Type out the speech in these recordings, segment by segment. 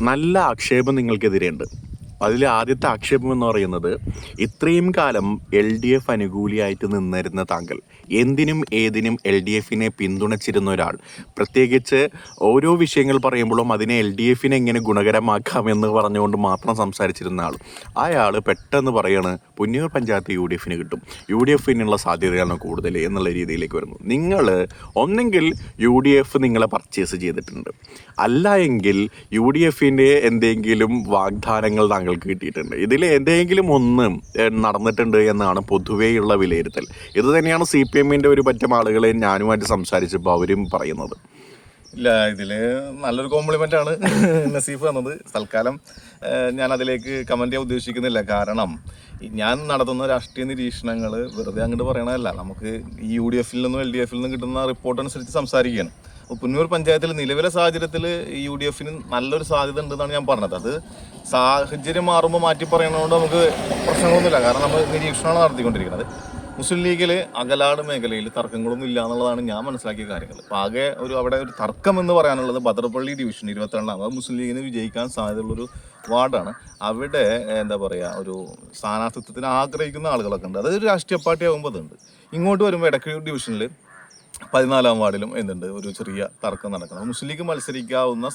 നല്ല ആക്ഷേപം നിങ്ങൾക്കെതിരെയുണ്ട്. അതിൽ ആദ്യത്തെ ആക്ഷേപം എന്ന് പറയുന്നത് ഇത്രയും കാലം എൽ ഡി എഫ് അനുകൂലിയായിട്ട് നിന്നിരുന്ന താങ്കൾ എന്തിനും ഏതിനും എൽ ഡി എഫിനെ പിന്തുണച്ചിരുന്ന ഒരാൾ. പ്രത്യേകിച്ച് ഓരോ വിഷയങ്ങൾ പറയുമ്പോഴും അതിനെ എൽ ഡി എഫിനെ എങ്ങനെ ഗുണകരമാക്കാം എന്ന് പറഞ്ഞുകൊണ്ട് മാത്രം സംസാരിച്ചിരുന്ന ആൾ. അയാൾ പെട്ടെന്ന് പറയാണ് പുന്നൂർ പഞ്ചായത്ത് യു ഡി എഫിന് കിട്ടും. യു ഡി എഫിനുള്ള സാധ്യതയാണ് കൂടുതൽ എന്നുള്ള രീതിയിലേക്ക് വരുന്നു. നിങ്ങൾ ഒന്നെങ്കിൽ യു ഡി എഫ് നിങ്ങളെ പർച്ചേസ് ചെയ്തിട്ടുണ്ട്. അല്ല എങ്കിൽ യു ഡി എഫിന്റെ എന്തെങ്കിലും വാഗ്ദാനങ്ങൾ താങ്കൾക്ക് കിട്ടിയിട്ടുണ്ട്. ഇതിൽ എന്തെങ്കിലും ഒന്ന് നടന്നിട്ടുണ്ട് എന്നാണ് പൊതുവെയുള്ള വിലയിരുത്തൽ. ഇത് തന്നെയാണ് സി പി എമ്മിന്റെ ഒരു പറ്റം ആളുകളെ ഞാനുമായിട്ട് സംസാരിച്ചപ്പോൾ അവരും പറയുന്നത്. ഇല്ല ഇതിൽ നല്ലൊരു കോംപ്ലിമെന്റ് ആണ് നസീഫ് എന്നത് തൽക്കാലം ഞാൻ അതിലേക്ക് കമന്റ് ചെയ്യാൻ ഉദ്ദേശിക്കുന്നില്ല. കാരണം ഞാൻ നടത്തുന്ന രാഷ്ട്രീയ നിരീക്ഷണങ്ങൾ വെറുതെ അങ്ങോട്ട് പറയണതല്ല. നമുക്ക് ഈ യു ഡി എഫിൽ നിന്നും എൽ ഡി എഫിൽ നിന്നും കിട്ടുന്ന റിപ്പോർട്ട് അനുസരിച്ച് സംസാരിക്കുകയാണ്. പുന്നൂർ പഞ്ചായത്തിൽ നിലവിലെ സാഹചര്യത്തിൽ യു ഡി എഫിന് നല്ലൊരു സാധ്യത ഉണ്ടെന്നാണ് ഞാൻ പറഞ്ഞത്. അത് സാഹചര്യം മാറുമ്പോൾ മാറ്റി പറയണതുകൊണ്ട് നമുക്ക് പ്രശ്നങ്ങളൊന്നുമില്ല. കാരണം നമ്മൾ നിരീക്ഷണമാണ് നടത്തിക്കൊണ്ടിരിക്കുന്നത്. മുസ്ലിം ലീഗിൽ അകലാട് മേഖലയിൽ തർക്കങ്ങളൊന്നും ഇല്ല എന്നുള്ളതാണ് ഞാൻ മനസ്സിലാക്കിയ കാര്യങ്ങൾ അപ്പോൾ ആകെ ഒരു അവിടെ ഒരു തർക്കം എന്ന് പറയാനുള്ളത് ഭദ്രപ്പള്ളി ഡിവിഷൻ ഇരുപത്തിരണ്ടാം. അത് മുസ്ലിം ലീഗിന് വിജയിക്കാൻ സാധ്യതയുള്ളൊരു വാർഡാണ്. അവിടെ എന്താ പറയുക ഒരു സ്ഥാനാർത്ഥിത്വത്തിന് ആഗ്രഹിക്കുന്ന ആളുകളൊക്കെ ഉണ്ട്. അതൊരു രാഷ്ട്രീയ പാർട്ടി ആകുമ്പോൾ അതുണ്ട്. ഇങ്ങോട്ട് വരുമ്പോൾ ഇടയ്ക്ക് ഡിവിഷനിൽ പതിനാലാം വാർഡിലും എന്തുണ്ട്? ഒരു ചെറിയ തർക്കം നടക്കുന്നത് മുസ്ലിം ലീഗ് മത്സരിക്കാവുന്ന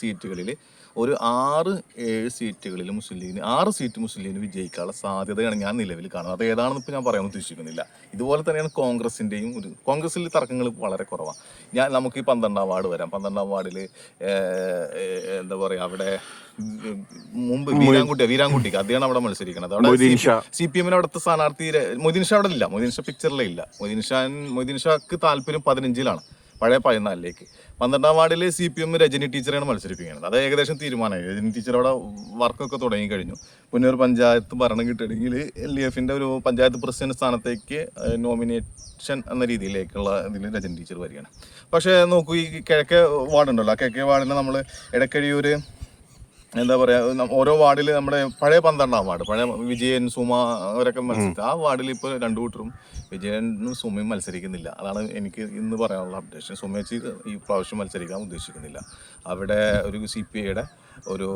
സീറ്റുകളിൽ ഒരു ആറ് ഏഴ് സീറ്റുകളിൽ മുസ്ലിം ലീഗിന് ആറ് സീറ്റ് മുസ്ലിം ലീഗിന് വിജയിക്കാനുള്ള സാധ്യതയാണ് ഞാൻ നിലവിൽ കാണുന്നത്. അത് ഏതാണെന്ന് ഇപ്പോൾ ഞാൻ പറയാൻ ഉദ്ദേശിക്കുന്നില്ല. ഇതുപോലെ തന്നെയാണ് കോൺഗ്രസിന്റെയും ഒരു കോൺഗ്രസിൽ തർക്കങ്ങൾ വളരെ കുറവാണ്. ഞാൻ നമുക്ക് ഈ പന്ത്രണ്ടാം വാർഡ് വരാം. പന്ത്രണ്ടാം വാർഡിൽ എന്താ പറയുക അവിടെ മുമ്പ് വീരാൻകുട്ടി വീരാൻകുട്ടിക്ക് അദ്ദേഹം അവിടെ മത്സരിക്കുന്നത്. അവിടെ. സി പി എമ്മിന് അവിടുത്തെ സ്ഥാനാർത്ഥി മൊയ്തീൻ ഷാ അവിടെ ഇല്ല. മൊയ്തീൻ ഷാ പിക്ചറിലേ ഇല്ല. മൊയ്തീൻ ഷാൻ മൊയ്തീൻ ഷാക്ക് താല്പര്യം പതിനഞ്ചിലാണ്. പഴയ പതിനാലിലേക്ക്. പന്ത്രണ്ടാം വാർഡിൽ സി പി എം രജനി ടീച്ചറാണ് മത്സരിപ്പിക്കുന്നത്. അത് ഏകദേശം തീരുമാനമായി. രജനി ടീച്ചർ അവിടെ വർക്കൊക്കെ തുടങ്ങി കഴിഞ്ഞു പുന്നൂർ പഞ്ചായത്ത് ഭരണം കിട്ടണമെങ്കിൽ എൽ ഡി എഫിന്റെ ഒരു പഞ്ചായത്ത് പ്രസിഡന്റ് സ്ഥാനത്തേക്ക് നോമിനേഷൻ എന്ന രീതിയിലേക്കുള്ള ഇതിൽ രജനി ടീച്ചർ വരികയാണ്. പക്ഷേ നോക്കൂ ഈ കിഴക്കേ വാർഡുണ്ടല്ലോ. കിഴക്കേ വാർഡിൽ നമ്മൾ ഇടക്കഴിയൂർ എന്താ പറയാ ഓരോ വാർഡിൽ നമ്മുടെ പഴയ പന്ത്രണ്ടാം വാർഡ് പഴയ വിജയൻ സുമ അവരൊക്കെ മത്സരിച്ചു ആ വാർഡിൽ ഇപ്പോൾ രണ്ടു കൂട്ടരും വിജയനും സുമയും മത്സരിക്കുന്നില്ല. അതാണ് എനിക്ക് ഇന്ന് പറയാനുള്ള അപ്ഡേഷൻ സുമേച്ചി ഈ പ്രാവശ്യം മത്സരിക്കാൻ ഉദ്ദേശിക്കുന്നില്ല. അവിടെ ഒരു സി പി ഐയുടെ ഒരു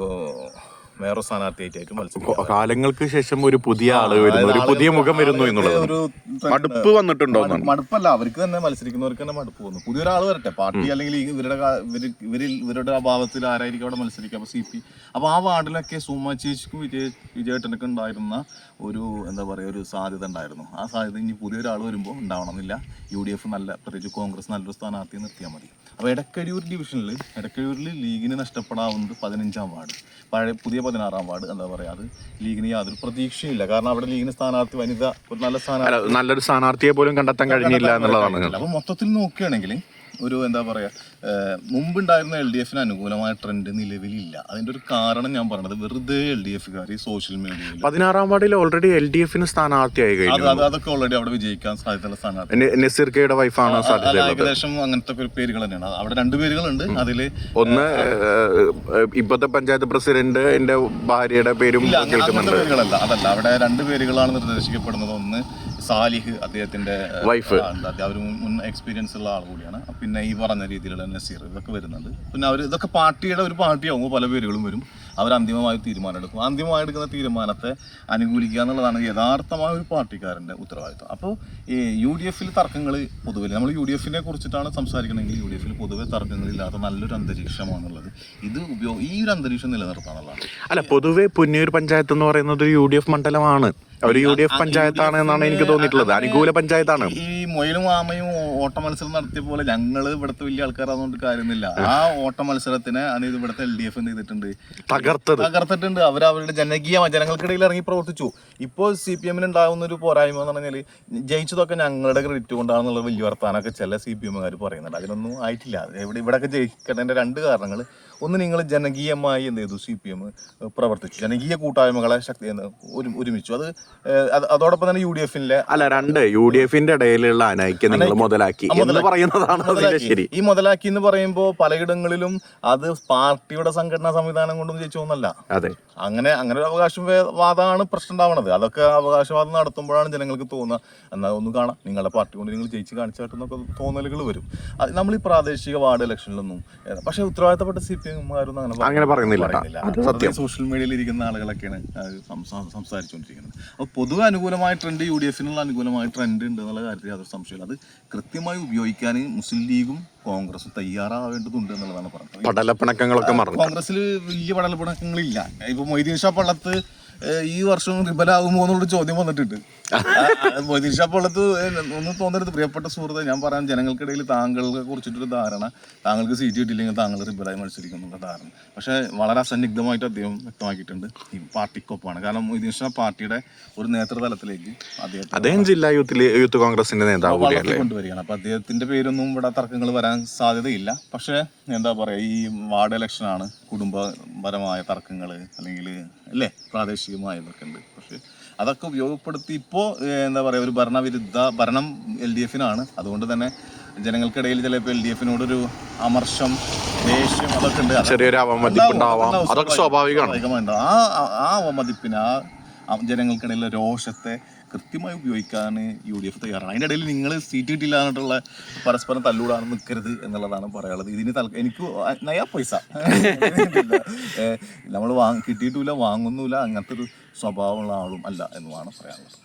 വേറെ സ്ഥാനാർത്ഥിയായിട്ട് മത്സരിക്കും കാലങ്ങൾക്ക് ശേഷം ഒരു പുതിയ ആൾ വരുന്നു. ഒരു പുതിയ മുഖം വരുന്നു എന്നുള്ളത്. ഒരു മടുപ്പ് വന്നിട്ടുണ്ടോ എന്നാണ്? മടുപ്പല്ല. അവർക്ക് തന്നെ മത്സരിക്കുന്നവർക്ക് തന്നെ മടുപ്പ് വന്നു. പുതിയൊരാൾ വരട്ടെ. പാർട്ടി അല്ലെങ്കിൽ ഈ ഇവരുടെ കാ- ഇവർ ഇവരിൽ ഇവരുടെ അഭാവത്തിൽ ആരായിരിക്കും അവിടെ മത്സരിക്കുക? അപ്പൊ സി പി. അപ്പൊ ആ വാർഡിലൊക്കെ സുമ ചേച്ചിക്കും വിജയ വിജയേട്ടനൊക്കെ ഉണ്ടായിരുന്ന ഒരു എന്താ പറയുക ഒരു സാധ്യത ഉണ്ടായിരുന്നു. ആ സാധ്യത ഇനി പുതിയൊരാൾ വരുമ്പോൾ ഉണ്ടാവണമെന്നില്ല. യു ഡി എഫ് നല്ല പ്രത്യേകിച്ച് കോൺഗ്രസ് നല്ലൊരു സ്ഥാനാർത്ഥിയെ നിർത്തിയാൽ മതി. അപ്പോൾ എടക്കഴിയൂർ ഡിവിഷനിൽ എടക്കഴിയൂരിൽ ലീഗിന് നഷ്ടപ്പെടാവുന്നത് പതിനഞ്ചാം വാർഡ്. പഴയ പുതിയ പതിനാറാം വാർഡ് എന്താ പറയുക അത് ലീഗിന് യാതൊരു പ്രതീക്ഷയില്ല കാരണം അവിടെ ലീഗിന് സ്ഥാനാർത്ഥി വനിത ഒരു നല്ല സ്ഥാനാർത്ഥി നല്ലൊരു സ്ഥാനാർത്ഥിയെ പോലും കണ്ടെത്താൻ കഴിഞ്ഞില്ല എന്നുള്ളതാണ് അപ്പോൾ മൊത്തത്തിൽ നോക്കുകയാണെങ്കിൽ ഒരു എന്താ പറയുക മുമ്പുണ്ടായിരുന്ന എൽ ഡി എഫിന് അനുകൂലമായ ട്രെൻഡ് നിലവിലില്ല. അതിന്റെ ഒരു കാരണം ഞാൻ പറഞ്ഞത് വെറുതെ എൽ ഡി എഫുകാർ ഈ സോഷ്യൽ മീഡിയയിൽ പതിനാറാം വാർഡിൽ ഓൾറെഡി എൽ ഡി എഫിന് സ്ഥാനാർത്ഥിയായി കഴിഞ്ഞു. അത് അതൊക്കെ ഓൾറെഡി അവിടെ വിജയിക്കാൻ സാധ്യതയുള്ള സ്ഥാനാർത്ഥി. വൈഫാണ് ഏകദേശം അങ്ങനത്തെ ഒരു പേരുകൾ തന്നെയാണ്. അവിടെ രണ്ട് പേരുകളുണ്ട്. അതിൽ ഒന്ന് ഇപ്പോഴത്തെ പഞ്ചായത്ത് പ്രസിഡന്റ് എന്റെ ഭാര്യയുടെ പേരും കേൾക്കുന്നുണ്ട്. പേരുകളല്ല. അതല്ല അവിടെ രണ്ട് പേരുകളാണ് നിർദ്ദേശിക്കപ്പെടുന്നത്. ഒന്ന് സാലിഹ് അദ്ദേഹത്തിന്റെ വൈഫ്. അവർ മുൻ എക്സ്പീരിയൻസ് ഉള്ള ആൾ കൂടിയാണ്. പിന്നെ ഈ പറഞ്ഞ രീതിയിലുള്ള നസീർ ഇതൊക്കെ വരുന്നുണ്ട്. പിന്നെ അവർ ഇതൊക്കെ പാർട്ടിയുടെ ഒരു പാർട്ടിയാകുമ്പോൾ പല പേരുകളും വരും. അവർ അന്തിമമായി തീരുമാനം എടുക്കും. അന്തിമമായി എടുക്കുന്ന തീരുമാനത്തെ അനുകൂലിക്കുക എന്നുള്ളതാണ് യഥാർത്ഥമായ ഒരു പാർട്ടിക്കാരന്റെ ഉത്തരവാദിത്വം. അപ്പോൾ ഈ യു ഡി എഫിൽ തർക്കങ്ങൾ പൊതുവെ നമ്മൾ യു ഡി എഫിനെ കുറിച്ചിട്ടാണ് സംസാരിക്കണമെങ്കിൽ യു ഡി എഫിൽ പൊതുവെ തർക്കങ്ങളില്ലാത്ത നല്ലൊരു അന്തരീക്ഷമാണുള്ളത്. ഇത് ഉപയോഗ ഈ ഒരു അന്തരീക്ഷം നിലനിർത്താനുള്ളതാണ്. അല്ല പൊതുവെ പുന്നൂർ പഞ്ചായത്ത് എന്ന് പറയുന്നത് ഒരു യു ഡി എഫ് മണ്ഡലമാണ്. ഒരു യു ഡി എഫ് പഞ്ചായത്താണ് എന്നാണ് എനിക്ക് തോന്നിയിട്ടുള്ളത്. അനുകൂല പഞ്ചായത്താണ്. ഈ മൊയിലും ആമയും ഓട്ട മത്സരം നടത്തിയ പോലെ ഞങ്ങൾ ഇവിടുത്തെ വലിയ ആൾക്കാരാതുകൊണ്ട് കാര്യമൊന്നുമില്ല ആ ഓട്ട മത്സരത്തിന് അത് ഇത് ഇവിടുത്തെ എൽ ഡി എഫ് എന്ത് ചെയ്തിട്ടുണ്ട്? തകർത്തത്. തകർത്തിട്ടുണ്ട്. അവർ അവരുടെ ജനകീയ ജനങ്ങൾക്കിടയിൽ ഇറങ്ങി പ്രവർത്തിച്ചു. ഇപ്പോൾ സി പി എമ്മിന് ഉണ്ടാകുന്ന ഒരു പോരായ്മ എന്ന് പറഞ്ഞാൽ ജയിച്ചതൊക്കെ ഞങ്ങളുടെ ക്രെഡിറ്റ് കൊണ്ടാണെന്നുള്ള വലിയ വർത്താനൊക്കെ ചില സി പി എമ്മുകാർ പറയുന്നുണ്ട്. അതിനൊന്നും ആയിട്ടില്ല. ഇവിടെ ഇവിടെയൊക്കെ ജയിക്കേണ്ടതിന്റെ രണ്ട് കാരണങ്ങൾ. ഒന്ന് നിങ്ങൾ ജനകീയമായി എന്ത് ചെയ്തു? സി പി എം പ്രവർത്തിച്ചു. ജനകീയ കൂട്ടായ്മകളെ ശക്തി ഒരു- ഒരുമിച്ചു. അത് അതോടൊപ്പം തന്നെ യു ഡി എഫിന്റെ അല്ല രണ്ട്. യു ഡി എഫിന്റെ ഇടയിലുള്ള അനൈക്യം നിങ്ങൾ മുതലാക്കി എന്ന് പറയുന്നതാണ് അതിന്റെ ശരി. ഈ മുതലാക്കി എന്ന് പറയുമ്പോൾ പലയിടങ്ങളിലും അത് പാർട്ടിയുടെ സംഘടനാ സംവിധാനം കൊണ്ടൊന്നും ജയിച്ചോന്നല്ല അതെ. അങ്ങനെ അങ്ങനെ ഒരു അവകാശവാദമാണ് പ്രശ്നം ഉണ്ടാവുന്നത് അതൊക്കെ അവകാശവാദം നടത്തുമ്പോഴാണ് ജനങ്ങൾക്ക് തോന്നുക. എന്നാൽ ഒന്ന് കാണാം. നിങ്ങളുടെ പാർട്ടി കൊണ്ട് നിങ്ങൾ ജയിച്ച് കാണിച്ചാട്ടെന്നൊക്കെ തോന്നലുകൾ വരും. അത് നമ്മൾ ഈ പ്രാദേശിക വാർഡ് ഇലക്ഷനിലൊന്നും പക്ഷെ ഉത്തരവാദിത്തപ്പെട്ട സി പി യാഥാർത്ഥ്യമാരും അങ്ങനെ അങ്ങനെ പറയുന്നില്ല. സോഷ്യൽ മീഡിയയിൽ ഇരിക്കുന്ന ആളുകളൊക്കെയാണ് സംസാരിച്ചുകൊണ്ടിരിക്കുന്നത്. അപ്പോൾ പൊതുവെ അനുകൂലമായ ട്രെൻഡ് യു ഡി എഫിനുള്ള അനുകൂലമായ ട്രെൻഡ് ഉണ്ട് എന്നുള്ള കാര്യത്തിൽ യാതൊരു സംശയമില്ല അത് കൃത്യമായി ഉപയോഗിക്കാൻ മുസ്ലിം ലീഗും കോൺഗ്രസും തയ്യാറാവേണ്ടതുണ്ട് എന്നുള്ളതാണ് പറഞ്ഞത്. പടലപ്പിണക്കങ്ങളൊക്കെ കോൺഗ്രസിൽ വലിയ പടലപ്പിണക്കങ്ങളില്ല. ഇപ്പൊ മൊയ്തീൻ ഷാ പള്ളത്ത് ഈ വർഷം റിബലാകുമോ എന്നുള്ള ചോദ്യം വന്നിട്ടുണ്ട്. ഷാ ഒന്നും തോന്നരുത്. പ്രിയപ്പെട്ട സുഹൃത്ത് ഞാൻ പറയാം ജനങ്ങൾക്കിടയിൽ താങ്കളെ കുറിച്ചിട്ടൊരു ധാരണ താങ്കൾക്ക് സീറ്റ് കിട്ടിയില്ലെങ്കിൽ താങ്കൾ റിബലായി മത്സരിക്കും എന്നുള്ള ധാരണ. പക്ഷേ വളരെ അസന്നിഗ്ധമായിട്ട് അദ്ദേഹം വ്യക്തമാക്കിയിട്ടുണ്ട് ഈ പാർട്ടിക്കൊപ്പമാണ്. കാരണം മൊയ്തീൻ ഷാ പാർട്ടിയുടെ ഒരു നേതൃതലത്തിലേക്ക് അദ്ദേഹം അദ്ദേഹം ജില്ലാ യൂത്തിൽ യൂത്ത് കോൺഗ്രസിന്റെ നേതാവ് കൊണ്ടുവരികയാണ്. അപ്പൊ അദ്ദേഹത്തിന്റെ പേരൊന്നും ഇവിടെ തർക്കങ്ങൾ വരാൻ സാധ്യതയില്ല. പക്ഷേ എന്താ പറയാ ഈ വാർഡ് ഇലക്ഷനാണ് കുടുംബപരമായ തർക്കങ്ങൾ അല്ലെങ്കിൽ അല്ലേ? പ്രാദേശികമായതൊക്കെ ഉണ്ട്. പക്ഷേ അതൊക്കെ ഉപയോഗപ്പെടുത്തി ഇപ്പോൾ എന്താ പറയുക ഒരു ഭരണവിരുദ്ധ ഭരണം എൽ ഡി എഫിനാണ്. അതുകൊണ്ട് തന്നെ ജനങ്ങൾക്കിടയിൽ ചിലപ്പോൾ എൽ ഡി എഫിനോടൊരു അമർഷം ദേഷ്യം അതൊക്കെ ഉണ്ട്. ചെറിയൊരു അതൊക്കെ സ്വാഭാവികമാണ്. ആ ആ- അവമതിപ്പിന് ആ ജനങ്ങൾക്കിടയിലെ രോഷത്തെ കൃത്യമായി ഉപയോഗിക്കാൻ യു ഡി എഫ് തയ്യാറാണ്. അതിന്റെ ഇടയിൽ നിങ്ങൾ സീറ്റ് കിട്ടില്ല എന്നിട്ടുള്ള പരസ്പരം തല്ലൂടാണ് നിൽക്കരുത് എന്നുള്ളതാണ് പറയാനുള്ളത്. ഇതിന് എനിക്ക് നയാ പൈസ. നമ്മൾ വാങ്ങി കിട്ടിയിട്ടില്ല വാങ്ങുന്നില്ല അങ്ങനത്തെ ഒരു സ്വഭാവമുള്ള ആളും അല്ല എന്നുമാണ് പറയാനുള്ളത്.